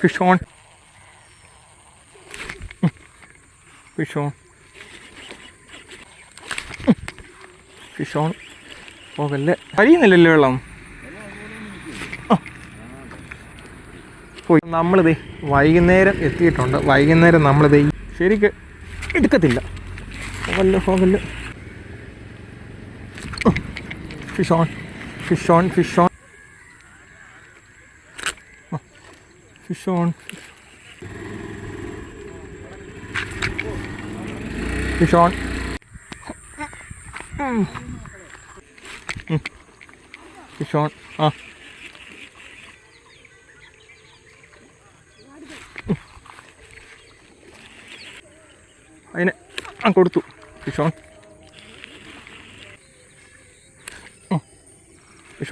Fish horn. Fish horn. Fish horn. പോകല്ലേ കഴിയുന്നില്ലല്ലോ വെള്ളം. പോയി നമ്മളിത് വൈകുന്നേരം എത്തിയിട്ടുണ്ട് വൈകുന്നേരം നമ്മളിത് ശരിക്ക് എടുക്കത്തില്ല പോകല്ലോ പോകല്ലോ fish on fish on fish on ആ അതിന് ആ കൊടുത്തു. ഫിഷ്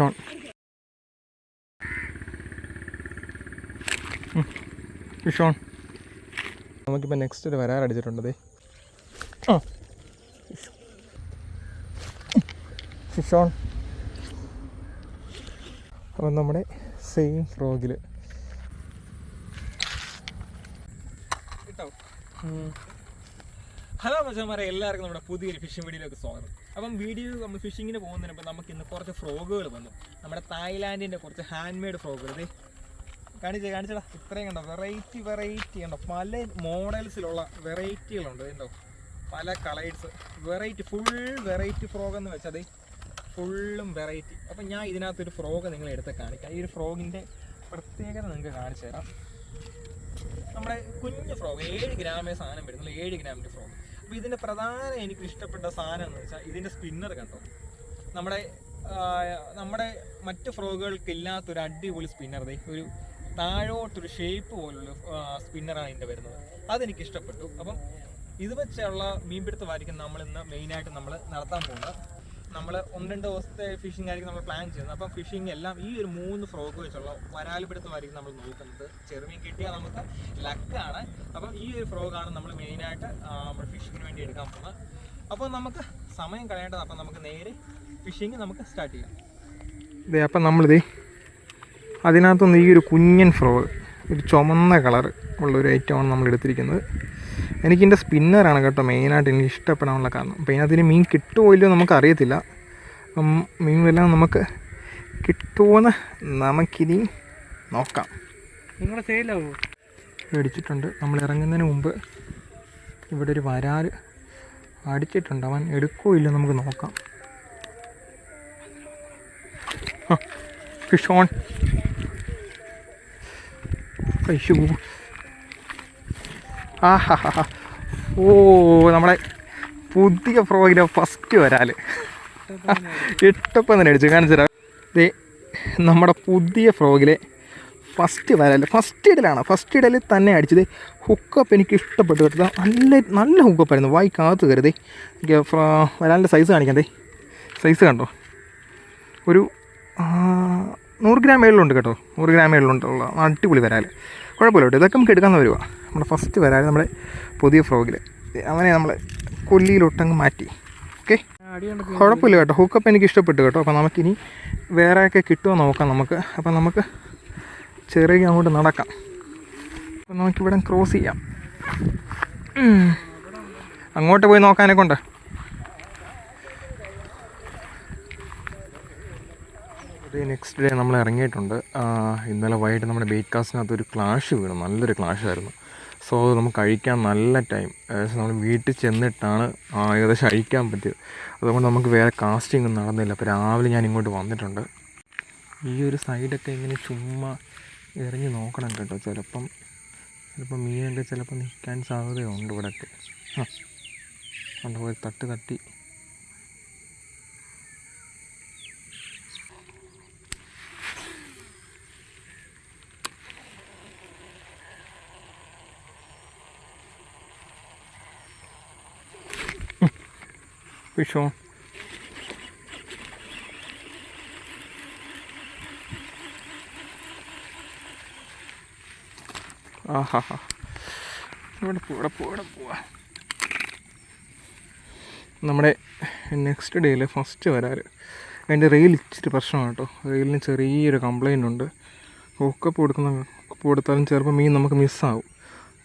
ഓൺ ഓൺ നമുക്കിപ്പോൾ നെക്സ്റ്റ് ഒരു വരാറടിച്ചിട്ടുണ്ട് ദേ. ആ. ഷിഷോൺ അപ്പം നമ്മുടെ സെയിം ഫ്രോഗിൽ ഹലോ മച്ചന്മാരെ എല്ലാവർക്കും നമ്മുടെ പുതിയൊരു ഫിഷിംഗ് വീഡിയോയിലേക്ക് സ്വാഗതം. അപ്പം വീഡിയോ നമ്മൾ ഫിഷിങ്ങിന് പോകുന്നതിന് നമുക്ക് ഇന്ന് കുറച്ച് ഫ്രോഗുകൾ വന്നു. നമ്മുടെ തായ്ലാൻഡിന്റെ കുറച്ച് ഹാൻഡ് മെയ്ഡ് ഫ്രോഗുകൾ കാണിച്ചേ കാണിച്ചടാ. ഇത്രയും കണ്ടോ? വെറൈറ്റി വെറൈറ്റി ഉണ്ടോ പല മോഡൽസിലുള്ള വെറൈറ്റികളുണ്ട് ഉണ്ടോ പല colours. Variety full variety frog എന്ന് വെച്ചാൽ വെച്ചത് ഫുള്ളും വെറൈറ്റി അപ്പം ഞാൻ ഇതിനകത്തൊരു ഫ്രോഗ് നിങ്ങൾ എടുത്ത് കാണിക്കാം. ഈ ഒരു ഫ്രോഗിന്റെ പ്രത്യേകത നിങ്ങൾക്ക് കാണിച്ചു തരാം. നമ്മുടെ കുഞ്ഞു ഫ്രോഗ് ഏഴ് ഗ്രാമേ സാധനം വരുന്നുള്ളൂ. ഏഴ് ഗ്രാമിന്റെ ഫ്രോഗ് അപ്പോൾ ഇതിന്റെ പ്രധാന എനിക്ക് ഇഷ്ടപ്പെട്ട സാധനം എന്ന് വെച്ചാൽ ഇതിന്റെ സ്പിന്നർ കണ്ടോ? നമ്മുടെ നമ്മുടെ മറ്റ് ഫ്രോഗുകൾക്ക് ഇല്ലാത്തൊരു അടിപൊളി സ്പിന്നർ ഒരു താഴോട്ടൊരു ഷേപ്പ് പോലുള്ള സ്പിന്നറാണ് ഇതിന്റെ വരുന്നത്. അതെനിക്ക് ഇഷ്ടപ്പെട്ടു അപ്പം ഇത് വെച്ചുള്ള മീൻപിടുത്തമായിരിക്കും നമ്മൾ ഇന്ന് മെയിനായിട്ട് നമ്മൾ നടത്താൻ പോകുന്നത്. നമ്മൾ ഒന്ന് രണ്ട് ദിവസത്തെ ഫിഷിംഗ് ആയിരിക്കും നമ്മൾ പ്ലാൻ ചെയ്യുന്നത്. അപ്പം ഫിഷിംഗ് എല്ലാം ഈ ഒരു മൂന്ന് ഫ്രോഗ് വെച്ചുള്ള വരാൽ വരാൽപിടുത്തമായിരിക്കും നമ്മൾ നോക്കുന്നത്. ചെറുമീൻ കിട്ടിയാൽ നമുക്ക് ലക്കാണ് അപ്പം ഈ ഒരു ഫ്രോഗാണ് നമ്മൾ മെയിനായിട്ട് നമ്മൾ ഫിഷിങ്ങിന് വേണ്ടി എടുക്കാൻ പോകുന്നത്. അപ്പോൾ നമുക്ക് സമയം കളയേണ്ടത് അപ്പം നമുക്ക് നേരെ ഫിഷിംഗ് നമുക്ക് സ്റ്റാർട്ട് ചെയ്യാം. അതെ അപ്പം നമ്മളിതേ അതിനകത്തുനിന്ന് ഈ ഒരു കുഞ്ഞൻ ഫ്രോഗ് ഒരു ചുമന്ന കളർ ഉള്ള ഒരു ഐറ്റമാണ് നമ്മൾ എടുത്തിരിക്കുന്നത് എനിക്കിന്റെ സ്പിന്നറാണ് കേട്ടോ മെയിനായിട്ട് എനിക്ക് ഇഷ്ടപ്പെടാനുള്ള കാരണം. അപ്പോൾ ഇതിനകത്തിന് മീൻ കിട്ടുമോ ഇല്ലയോ നമുക്ക് അറിയത്തില്ല അപ്പം മീൻ വല്ലാതെ നമുക്ക് കിട്ടുമെന്ന് നമുക്കിനി നോക്കാം. നിങ്ങളുടെ സെയിലാവോ? മേടിച്ചിട്ടുണ്ട്. നമ്മൾ ഇറങ്ങുന്നതിന് മുമ്പ് ഇവിടെ ഒരു വരാൽ അടിച്ചിട്ടുണ്ട്. അവൻ എടുക്കുമോ ഇല്ലയോ നമുക്ക് നോക്കാം. ഫിഷ് ഓൺ അയ്യോ ആ. ഓ നമ്മളെ പുതിയ പ്രോഗ്രാം ഫസ്റ്റ് വരാൽ ഇട്ടപ്പം തന്നെ അടിച്ചു കാണിച്ചു തരാം. ദേ നമ്മുടെ പുതിയ ഫ്രോഗിലെ ഫസ്റ്റ് വരാൽ ഫസ്റ്റ് ഇടലാണ്. ഫസ്റ്റ് ഇടൽ തന്നെ അടിച്ചത് ഹുക്കപ്പ് എനിക്ക് ഇഷ്ടപ്പെട്ടു കേട്ടോ. നല്ല നല്ല ഹുക്കപ്പായിരുന്നു വായി കാത്തു കരുതേ എനിക്ക് വരാലിന്റെ സൈസ് കാണിക്കണ്ടേ സൈസ് കണ്ടോ? ഒരു നൂറ് ഗ്രാം മേളിലുണ്ട് കേട്ടോ. നൂറ് ഗ്രാം മേളിലുണ്ടുള്ള അടിപൊളി വരാൽ. കുഴപ്പമില്ല കേട്ടോ. ഇതൊക്കെ നമുക്ക് എടുക്കാമെന്ന് വരുവാ. നമ്മുടെ ഫസ്റ്റ് വരാൽ നമ്മുടെ പുതിയ ഫ്രോഗിൽ അവനെ നമ്മൾ കൊല്ലിയിലൊട്ടങ്ങ് മാറ്റി. ഓക്കെ കുഴപ്പമില്ല കേട്ടോ. ഹുക്കപ്പ് എനിക്ക് ഇഷ്ടപ്പെട്ടു കേട്ടോ. അപ്പോൾ നമുക്കിനി വേറെയൊക്കെ കിട്ടുമോ നോക്കാം നമുക്ക്. അപ്പോൾ നമുക്ക് ചെറിയ അങ്ങോട്ട് നടക്കാം. അപ്പം നമുക്കിവിടെ ക്രോസ് ചെയ്യാം. അങ്ങോട്ട് പോയി നോക്കാനെ കൊണ്ട് ഡേ നെക്സ്റ്റ് ഡേ നമ്മൾ ഇറങ്ങിയിട്ടുണ്ട്. ഇന്നലെ വൈകിട്ട് നമ്മുടെ ബേറ്റ് കാസ്റ്റിനകത്ത് ഒരു ക്ലാഷ് വീണു. നല്ലൊരു ക്ലാഷ് ആയിരുന്നു. സോ അത് നമുക്ക് കഴിക്കാൻ നല്ല ടൈം ഏകദേശം നമ്മൾ വീട്ടിൽ ചെന്നിട്ടാണ് ഏകദേശം അഴിക്കാൻ പറ്റിയത്. അതുകൊണ്ട് നമുക്ക് വേറെ കാസ്റ്റിംഗ് ഒന്നും നടന്നില്ല. അപ്പോൾ രാവിലെ ഞാൻ ഇങ്ങോട്ട് വന്നിട്ടുണ്ട്. ഈ ഒരു സൈഡൊക്കെ ഇങ്ങനെ ചുമ്മാ എറിഞ്ഞ് നോക്കണം കേട്ടോ. ചിലപ്പം ചിലപ്പം മീനൊക്കെ ചിലപ്പോൾ നിൽക്കാൻ സാധ്യതയുണ്ട് ഇവിടെയൊക്കെ ആ കണ്ടോ തട്ട് തട്ട്. തട്ടി on. ആഹാ ഇവിടെ പോവാ നമ്മുടെ നെക്സ്റ്റ് ഡേയിൽ ഫസ്റ്റ് വരാറ്. അതിന്റെ റെയിൽ ഇച്ചിരി പ്രശ്നമാണ് കേട്ടോ. റെയിലിന് ചെറിയൊരു കംപ്ലൈന്റ് ഉണ്ട്. ഹുക്കപ്പ് കൊടുക്കുന്ന ഹുക്കപ്പ് കൊടുത്താലും ചിലപ്പോൾ മീൻ നമുക്ക് മിസ്സാവും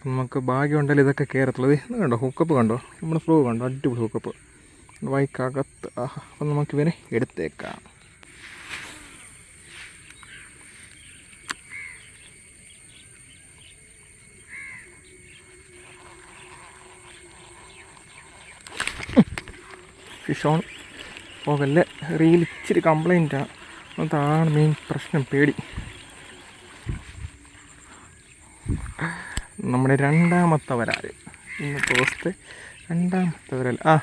നമുക്ക് ഭാഗ്യം ഉണ്ടെങ്കിൽ ഇതൊക്കെ കയറത്തുള്ളൂ ഇത് ഇത് കണ്ടോ? ഹുക്കപ്പ് കണ്ടോ? നമ്മുടെ ഫ്ലോ കണ്ടോ? അടിപൊളി ഹുക്കപ്പ് വൈക്കകത്ത്. ആഹാ അപ്പം നമുക്കിവനെ എടുത്തേക്കാം. ഫിഷോൺ പോകല്ലേ? റീൽ ഇച്ചിരി കംപ്ലൈന്റാണ് അതാണ് മെയിൻ പ്രശ്നം പേടി. നമ്മുടെ രണ്ടാമത്തെ വരാൽ ഇന്നത്തെ ദിവസത്തെ രണ്ടാമത്തെ വരാൽ ആ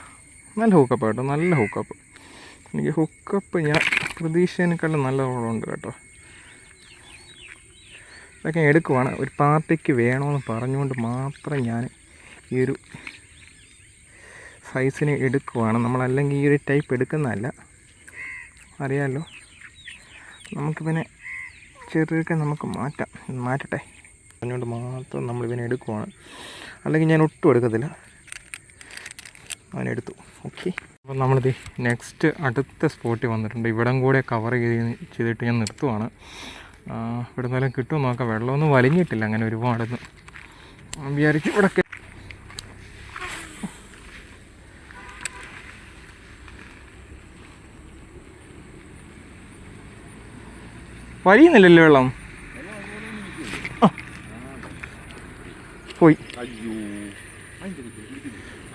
നല്ല ഹൂക്കപ്പ് കേട്ടോ നല്ല ഹൂക്കപ്പ് എനിക്ക് ഹുക്കപ്പ് ഞാൻ പ്രതീക്ഷേനേക്കാളും നല്ല റോളുണ്ട് കേട്ടോ. ഇതൊക്കെ എടുക്കുവാണ്. ഒരു പാർട്ടിക്ക് വേണമെന്ന് പറഞ്ഞുകൊണ്ട് മാത്രം ഞാൻ ഈ ഒരു സൈസിന് എടുക്കുവാണ്. നമ്മളല്ലെങ്കിൽ ഈ ഒരു ടൈപ്പ് എടുക്കുന്നതല്ല. അറിയാമല്ലോ നമുക്ക് പിന്നെ ചെറുതൊക്കെ നമുക്ക് മാറ്റാം. മാറ്റട്ടെ. പറഞ്ഞുകൊണ്ട് മാത്രം നമ്മൾ ഇവനെ എടുക്കുവാണ്. അല്ലെങ്കിൽ ഞാൻ ഒട്ടും എടുക്കത്തില്ല. അവനെടുത്തു. ഓക്കെ അപ്പോൾ നമ്മളിത് നെക്സ്റ്റ് അടുത്ത സ്പോട്ടിൽ വന്നിട്ടുണ്ട്. ഇവിടം കൂടെ കവർ ചെയ്ത് ചെയ്തിട്ട് ഞാൻ നിർത്തുവാണ്. ഇവിടെ നിന്നെല്ലാം കിട്ടും നോക്കാം. വെള്ളമൊന്നും വലിഞ്ഞിട്ടില്ല അങ്ങനെ ഒരുപാടൊന്നും. വിചാരിക്കും ഇവിടെ വലിയുന്നില്ലല്ലോ വെള്ളം. പോയി.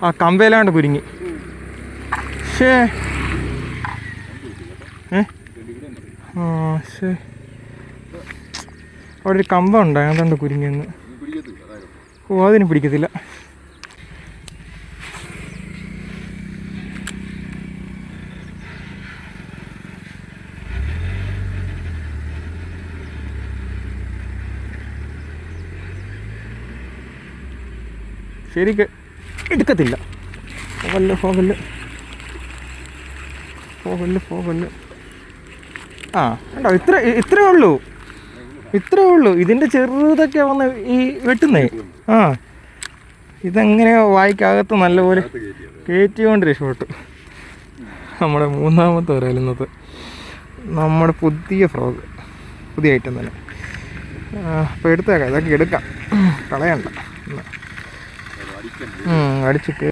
ആ കമ്പയിലാണ്ട് കുരുങ്ങി. ഷേ ഏ? ആ ശേ അവിടെ ഒരു കമ്പം ഉണ്ട് അതുകൊണ്ട് കുരുങ്ങിയെന്ന്. ഓ അതിന് പിടിക്കത്തില്ല. ശരിക്ക് എടുക്കത്തില്ല. പോകല്ല് പോകല്ല് പോകല്ല് പോകല്ല് ആ കണ്ടോ ഇത്ര ഇത്രയേ ഉള്ളൂ. ഇത്രേ ഉള്ളൂ. ഇതിന്റെ ചെറുതൊക്കെ വന്ന് ഈ വെട്ടുന്നേ. ആ. ഇതെങ്ങനെ വായിക്കകത്ത് നല്ലപോലെ കയറ്റിക്കൊണ്ട് ഷോട്ട് നമ്മുടെ മൂന്നാമത്തെ വരലുന്നത് നമ്മുടെ പുതിയ ഫ്രോഗ് പുതിയ ഐറ്റം തന്നെ. അപ്പോൾ എടുത്തേക്കാം. ഇതൊക്കെ എടുക്കാം. കളയണ്ട. അടിച്ചിട്ട്.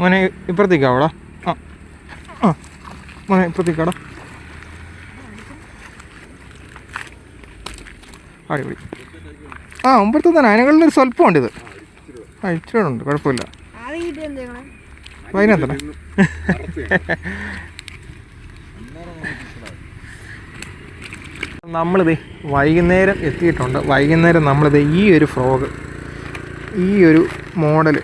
മോനെ ഇപ്പുറത്തേക്കാവടാ ആ ആ മോനെ ഇപ്പുറത്തേക്കാടാ അടിപൊളി. ആ മുമ്പത്തെ തന്നെ അതിനുകളിൽ ഒരു സ്വല്പം ഉണ്ട് ഇത്. ആ ഇച്ചിരി ഉണ്ട് കുഴപ്പമില്ല. അതിനകത്തന്നെ നമ്മളിത് വൈകുന്നേരം എത്തിയിട്ടുണ്ട്. വൈകുന്നേരം നമ്മളിത് ഈ ഒരു ഫ്രോഗ് ഈ ഒരു മോഡൽ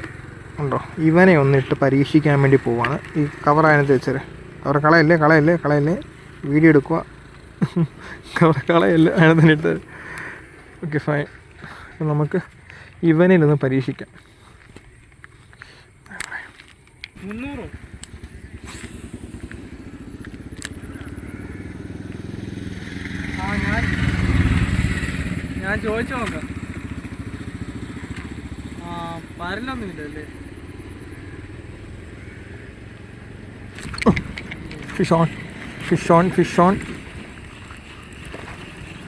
ഉണ്ടോ? ഇവനെ ഒന്നിട്ട് പരീക്ഷിക്കാൻ വേണ്ടി പോവാണ്. ഈ കവർ അതിനകത്ത് വെച്ചത്. കവർ കളയല്ലേ കളയല്ലേ കളയല്ലേ? വീഡിയോ എടുക്കുക. കവർ കളയല്ലേ അതിനകത്ത് എടുത്ത് ഓക്കെ ഫൈൻ അപ്പം നമുക്ക് ഇവനിലൊന്ന് പരീക്ഷിക്കാം. മുന്നൂറോ. ആ ഞാൻ ഞാൻ ചോദിച്ചു നോക്കാം. ആ പരലൊന്നുമില്ല അല്ലേ? Fish on fish on fish on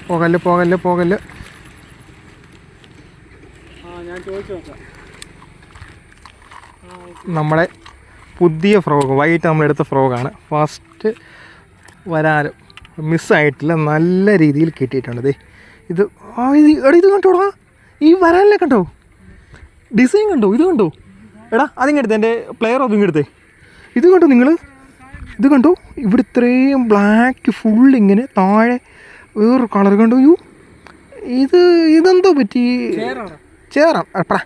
പോകല്ല് പോകല്ല് പോകല്ല്. നമ്മുടെ പുതിയ ഫ്രോഗ് വൈകിട്ട് നമ്മളെടുത്ത ഫ്രോഗാണ്. ഫസ്റ്റ് വരാനും മിസ്സായിട്ടില്ല നല്ല രീതിയിൽ കിട്ടിയിട്ടുണ്ട്. ദേ ഇത് ആ ഇത് എടാ ഇത് കണ്ടോടാ ഈ വരാനിലെ കണ്ടോ? ഡിസൈൻ കണ്ടോ? ഇത് കണ്ടോ? എടാ അതിങ്ങെടുത്തേ എന്റെ പ്ലെയർ അതും ഇങ്ങെടുത്തേ ഇത് കണ്ടോ നിങ്ങൾ ഇത് കണ്ടോ? ഇവിടെ ഇത്രയും ബ്ലാക്ക് ഫുൾ ഇങ്ങനെ താഴെ വേറൊരു കളർ കണ്ടോ? യു ഇത് ഇതെന്തോ പറ്റി? ചേറാം. അപ്പടാ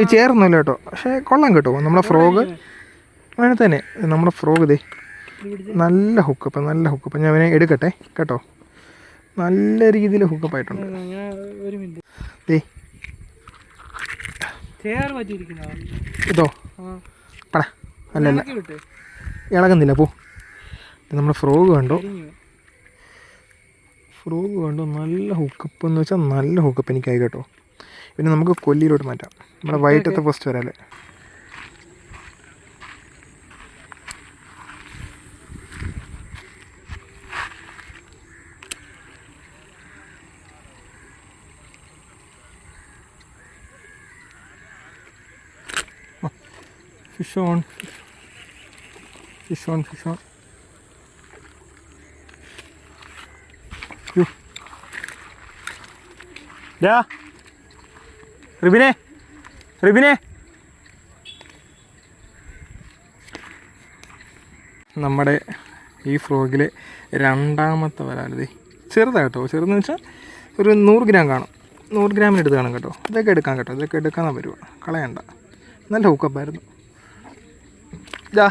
ഈ ചേർന്നില്ല കേട്ടോ. പക്ഷേ കൊള്ളാം കേട്ടോ. നമ്മളെ ഫ്രോഗ്. അങ്ങനെ തന്നെ. നമ്മുടെ ഫ്രോഗ് ഇതേ നല്ല ഹുക്കപ്പ് നല്ല ഹുക്കപ്പ്. ഞാൻ അവനെ എടുക്കട്ടെ കേട്ടോ. നല്ല രീതിയിൽ ഹുക്കപ്പ് ആയിട്ടുണ്ട് ഇതോ. പടാ. അല്ലല്ല ഇളകുന്നില്ല പോ. നമ്മുടെ ഫ്രോഗ് കണ്ടോ. ഫ്രോഗ് കണ്ടോ. നല്ല ഹുക്കപ്പ് എന്ന് വെച്ചാൽ നല്ല ഹുക്കപ്പ് എനിക്കായി കേട്ടോ. പിന്നെ നമുക്ക് കൊല്ലിയിലോട്ട് മാറ്റാം. നമ്മുടെ വൈകിട്ടത്തെ first വരാല്ലേ fish on fish on fish on ഡാ റിബിനെ റിബിനെ. നമ്മുടെ ഈ ഫ്രോഗിൽ രണ്ടാമത്തെ വരാലിത് ചെറുതാണ് കേട്ടോ ചെറുതെന്ന് വെച്ചാൽ ഒരു നൂറ് ഗ്രാം കാണും. നൂറ് ഗ്രാമിന് എടുത്ത് കാണും കേട്ടോ. ഇതൊക്കെ എടുക്കാം കേട്ടോ. ഇതൊക്കെ എടുക്കാൻ വരുക. കളയണ്ട. നല്ല ഹൂക്കപ്പായിരുന്നു ഇതാ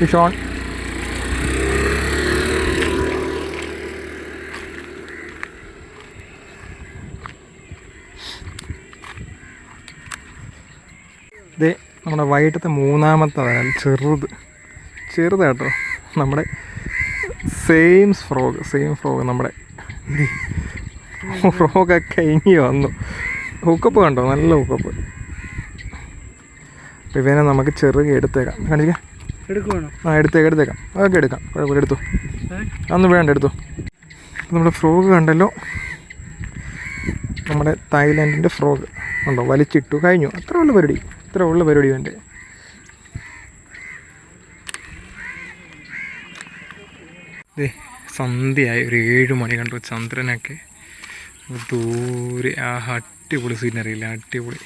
ഫിഷ് ഓൺ ഇത് നമ്മുടെ വൈകിട്ടത്തെ മൂന്നാമത്തെ വരാൽ ചെറുത്. ചെറുതാട്ടോ. നമ്മുടെ സെയിം ഫ്രോഗ് സെയിം ഫ്രോഗ് നമ്മുടെ ഫ്രോഗൊക്കെ ഇനി വന്നു. ഹുക്കപ്പ് കണ്ടോ? നല്ല ഹുക്കപ്പ്. ഇവനെ നമുക്ക് ചെറുകെ എടുത്തേക്കാം. കാണിക്കാം ആ എടുത്തേക്കാം എടുത്തേക്കാം. അതൊക്കെ എടുക്കാം. കുഴപ്പമില്ല എടുത്തു. അന്ന് വേണ്ട എടുത്തു. നമ്മുടെ ഫ്രോഗ് കണ്ടല്ലോ? നമ്മുടെ തായ്ലാൻഡിന്റെ ഫ്രോഗ്. ഉണ്ടോ വലിച്ചിട്ടു കഴിഞ്ഞു. അത്ര ഉള്ള പരിപാടി. ഇത്ര ഉള്ള പരിപാടി വേണ്ടേ? ദേ സന്ധ്യയായി. ഒരു ഏഴ് മണി കണ്ടു ചന്ദ്രനൊക്കെ ദൂരെ. ആ അടിപൊളി സീനറിയില്ല അടിപൊളി.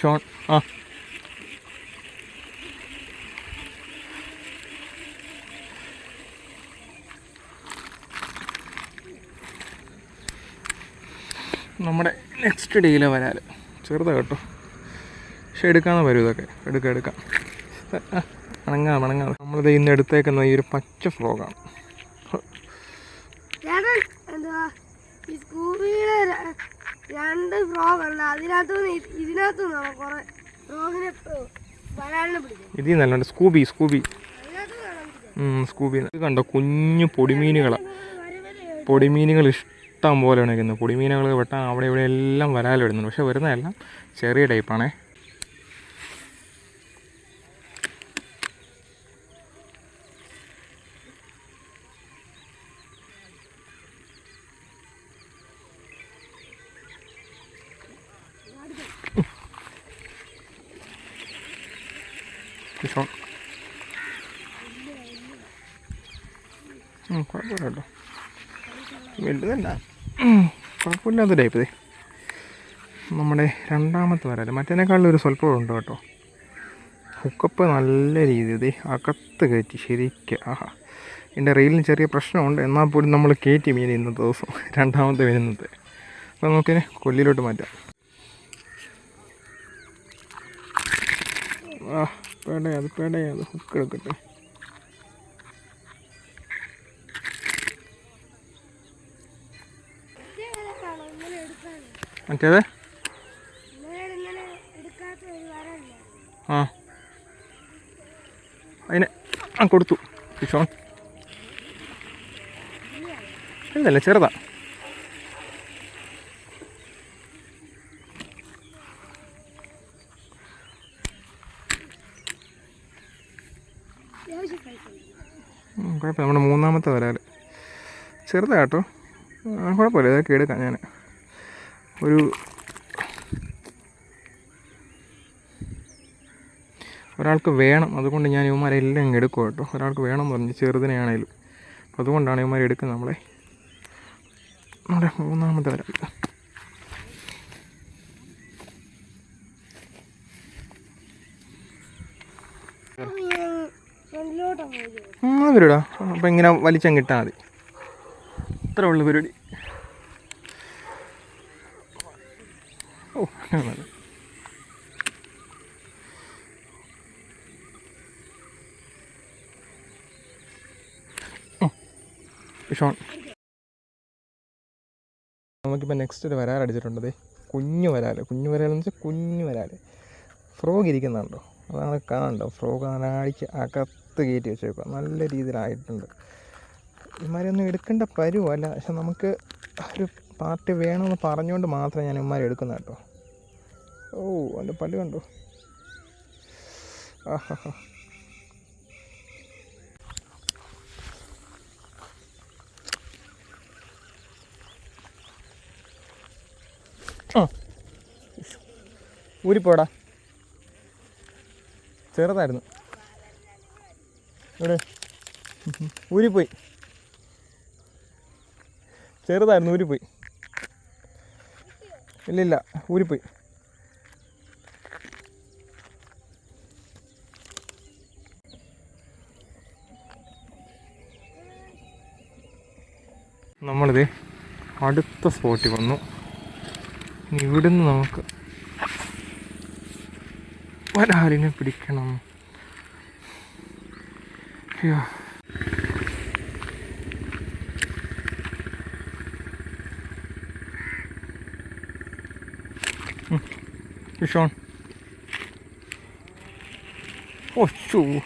ഷോൺ ആ. നമ്മുടെ നെക്സ്റ്റ് ഡേയിലെ വരാൽ ചെറുതാ കേട്ടോ. പക്ഷെ എടുക്കാന്ന് വരും ഇതൊക്കെ. എടുക്കാം എടുക്കാം. അണങ്ങാം അണങ്ങാം മണങ്ങാ നമ്മളിത് ഇന്ന് എടുത്തേക്കുന്ന ഈ ഒരു പച്ച ര- രണ്ട് ഫ്രോഗ് ഉണ്ട്. അതിനകത്തുനിന്ന് ഇത് ഇതിനകത്തുനിന്നാണ് കുറെ ഫ്രോഗിനെ വരാലിനെ പിടിച്ചത് ഇതിൽ നല്ലോണ്ട് സ്കൂബി സ്കൂബി. സ്കൂബി. ഇത് കണ്ടോ? കുഞ്ഞു പൊടിമീനുകളാണ് പൊടിമീനുകൾ ഇഷ്ടം പോലെ നിൽക്കുന്നത്. പൊടിമീനുകൾ വെട്ടാൻ അവിടെ ഇവിടെ എല്ലാം വരാൽ വരുന്നുണ്ട് പക്ഷെ വരുന്നതെല്ലാം ചെറിയ ടൈപ്പാണേ ഫിഷ് ഓൺ. ഉം, കുഴപ്പമില്ല കേട്ടോ വലുതല്ല. കുഴപ്പമില്ലാത്ത ടൈപ്പ് ഇതേ. നമ്മുടെ രണ്ടാമത്തെ വരാൽ. മറ്റേനേക്കാളും ഒരു സ്വല്പം ഉണ്ട് കേട്ടോ. ഹുക്കപ്പ് നല്ല രീതി ഇതേ അകത്ത് കയറ്റി ശരിക്ക്. ആഹാ. എന്റെ റെയിലിന് ചെറിയ പ്രശ്നമുണ്ട്. എന്നാൽ പോലും നമ്മൾ കയറ്റി മീൻ ഇന്നത്തെ ദിവസം. രണ്ടാമത്തെ വരുന്നത് അപ്പോൾ നമുക്കിനെ കൊല്ലിയിലോട്ട് മാറ്റാം. ആ പേടേ അത് പേടേ അത് ഹുക്ക് എടുക്കട്ടെ. മറ്റേത്? ആ. അതിനെ ആ കൊടുത്തു. ഫിഷോൺ ഇതല്ല ചെറുതാ. കുഴപ്പമില്ല. നമ്മുടെ മൂന്നാമത്തെ വരാൽ. ചെറുതാട്ടോ കുഴപ്പമില്ല. ഇതൊക്കെ എടുക്കാം ഞാൻ ഒരു ഒരാൾക്ക് വേണം. അതുകൊണ്ട് ഞാൻ ഇവന്മാരെല്ലാം ഇങ്ങ് എടുക്കും കേട്ടോ. ഒരാൾക്ക് വേണം എന്ന് പറഞ്ഞ് ചെറുതിനെയാണേലും അപ്പോൾ അതുകൊണ്ടാണ് ഇവന്മാരെ എടുക്കുന്നത് നമ്മളെ. നമ്മുടെ മൂന്നാമത്തെ വരാം. ആ അപ്പം ഇങ്ങനെ വലിച്ചങ്ങിട്ടാൽ മതി. ഇത്ര ഉള്ളു പരിപാടി. ഓ നമുക്കിപ്പോൾ നെക്സ്റ്റ് ഒരു വരാൽ അടിച്ചിട്ടുണ്ടത് കുഞ്ഞു വരാൽ കുഞ്ഞു വരാൽ എന്ന് വെച്ചാൽ കുഞ്ഞു വരാൽ ഫ്രോഗ് ഇരിക്കുന്നുണ്ടോ? അതാണ് കാണണ്ടോ? ഫ്രോഗ് അനാടിക്ക് അകത്ത് കയറ്റി വെച്ചേക്കുക നല്ല രീതിയിലായിട്ടുണ്ട്. ഇമാരൊന്നും എടുക്കേണ്ട പരുവല്ല. പക്ഷെ നമുക്ക് ഒരു പാർട്ടി വേണമെന്ന് പറഞ്ഞുകൊണ്ട് മാത്രമേ ഞാൻ ഇമാരെ എടുക്കുന്ന കേട്ടോ. ഓ അതിന്റെ പല്ല് കണ്ടോ? ആഹാ ഊരിപ്പോടാ. ചെറുതായിരുന്നു. ഇവിടെ ഊരിപ്പോയി. ചെറുതായിരുന്നു ഊരിപ്പോയി. ഇല്ലില്ല ഇല്ല ഊരിപ്പോയി നമ്മളിത് അടുത്ത സ്പോട്ടിൽ വന്നു. ഇവിടുന്ന് നമുക്ക് ഒരാളിനെ പിടിക്കണം. അയ്യോ. ഷോൺ ഓ ഷൂ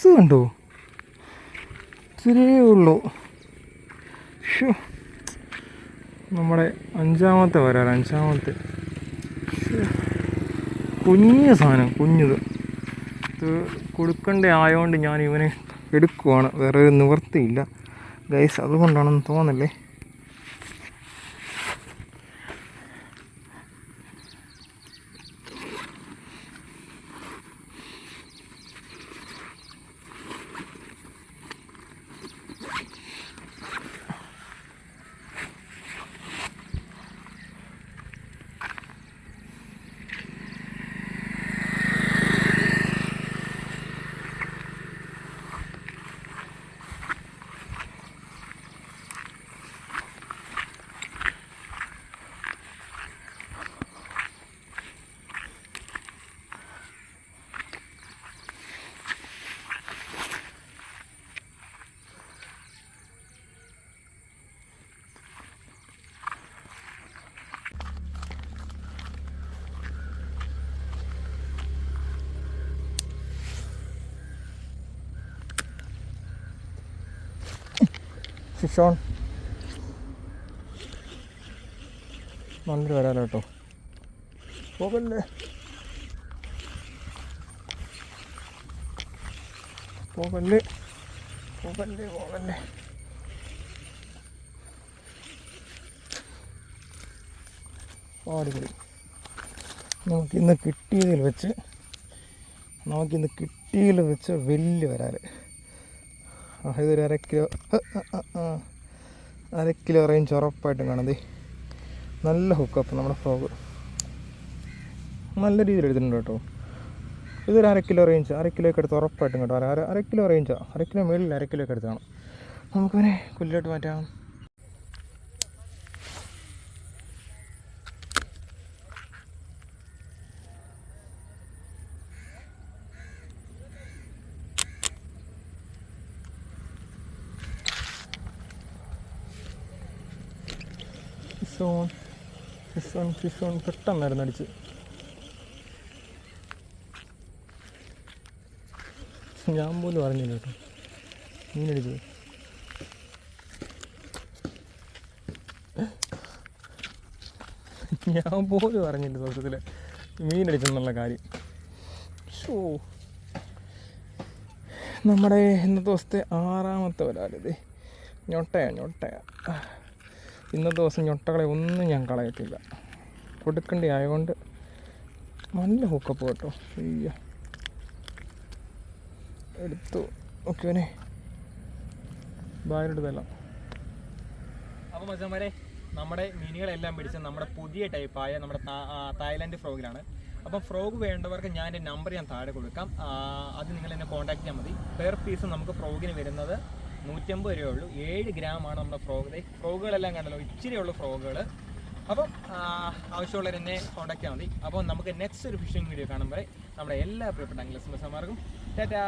സൈസ് കണ്ടോ? ഇത്രയേ ഉള്ളൂ. നമ്മുടെ അഞ്ചാമത്തെ വരാൻ അഞ്ചാമത്തെ. കുഞ്ഞ് സാധനം കുഞ്ഞത്. ഇത് കൊടുക്കണ്ടേ ആയതുകൊണ്ട് ഞാൻ ഇവനെ എടുക്കുവാണ്. വേറെ നിവൃത്തിയില്ല. ഗൈസ് അതുകൊണ്ടാണെന്ന് തോന്നല്ലേ ഷിഷോൺ നല്ലൊരു വരാലോ കേട്ടോ പോകല്ലേ പോകല്ലേ പോകല്ലേ പോകല്ലേ അടിപൊളി നമുക്കിന്ന് കിട്ടിയതിൽ വെച്ച് നമുക്കിന്ന് കിട്ടിയതിൽ വെച്ച് വലിയ വരാൽ. ആ ഇതൊരു അര കിലോ. അര കിലോ റേഞ്ച് ഉറപ്പായിട്ടും കാണുന്നത് നല്ല ഹുക്കപ്പ് നമ്മുടെ ഫ്രോഗ് നല്ല രീതിയിൽ എടുത്തിട്ടുണ്ട് കേട്ടോ. ഇതൊരു അര കിലോ റേഞ്ച് അര കിലോ ഒക്കെ എടുത്ത് ഉറപ്പായിട്ടും കേട്ടോ. അര അര- കിലോ റേഞ്ചാണ് അര കിലോ മേളിൽ അര കിലോ ഒക്കെ എടുത്താണ് നമുക്കവനെ കൊല്ലിലോട്ട് മാറ്റാം. ഫിഷോൺ ഫിഷോൺ ഫിഷോൺ പെട്ടെന്നായിരുന്നു അടിച്ച് ഞാൻ പോലും അറിഞ്ഞില്ല കേട്ടോ. മീനടിച്ചത് ഞാൻ പോലും അറിഞ്ഞില്ല ദിവസത്തിൽ മീനടിച്ചെന്നുള്ള കാര്യം. ഷോ. നമ്മുടെ ഇന്നത്തെ ദിവസത്തെ ആറാമത്തെ വരാലിത് ഞൊട്ടയാ ഞൊട്ടയാ. ഇന്നത്തെ ദിവസം ഞൊട്ടകളെ ഒന്നും ഞാൻ കളയത്തില്ല. കൊടുക്കേണ്ടി ആയതുകൊണ്ട് നല്ല ഹുക്കപ്പ് കേട്ടോ. അയ്യ. എടുത്തു. ഓക്കെ ബായെടുത്തല്ല അപ്പോൾ മച്ചാന്മാരെ നമ്മുടെ മീനുകളെല്ലാം പിടിച്ച നമ്മുടെ പുതിയ ടൈപ്പായ നമ്മുടെ തായ്ലാൻഡ് ഫ്രോഗിലാണ് അപ്പം ഫ്രോഗ് വേണ്ടവർക്ക് ഞാൻ എന്റെ നമ്പർ ഞാൻ താഴെ കൊടുക്കാം. അത് നിങ്ങൾ എന്നെ കോൺടാക്ട് ചെയ്യാൽ മതി. പെർ പീസ് നമുക്ക് ഫ്രോഗിന് വരുന്നത് നൂറ്റമ്പത് രൂപയേ ഉള്ളൂ ഏഴ് ഗ്രാമാണ് നമ്മുടെ ഫ്രോഗ് ഫ്രോഗുകളെല്ലാം കണ്ടല്ലോ ഇച്ചിരി ഉള്ള ഫ്രോഗുകൾ അപ്പം ആവശ്യമുള്ളവർ എന്നെ കോൺടാക്ട് ചെയ്യാൻ മതി. അപ്പോൾ നമുക്ക് നെക്സ്റ്റ് ഒരു ഫിഷിംഗ് വീഡിയോ കാണുമ്പോൾ നമ്മുടെ എല്ലാ പ്രിയപ്പെട്ട അംഗ്ലസ് മിസ്സന്മാർക്കും ടാറ്റാ!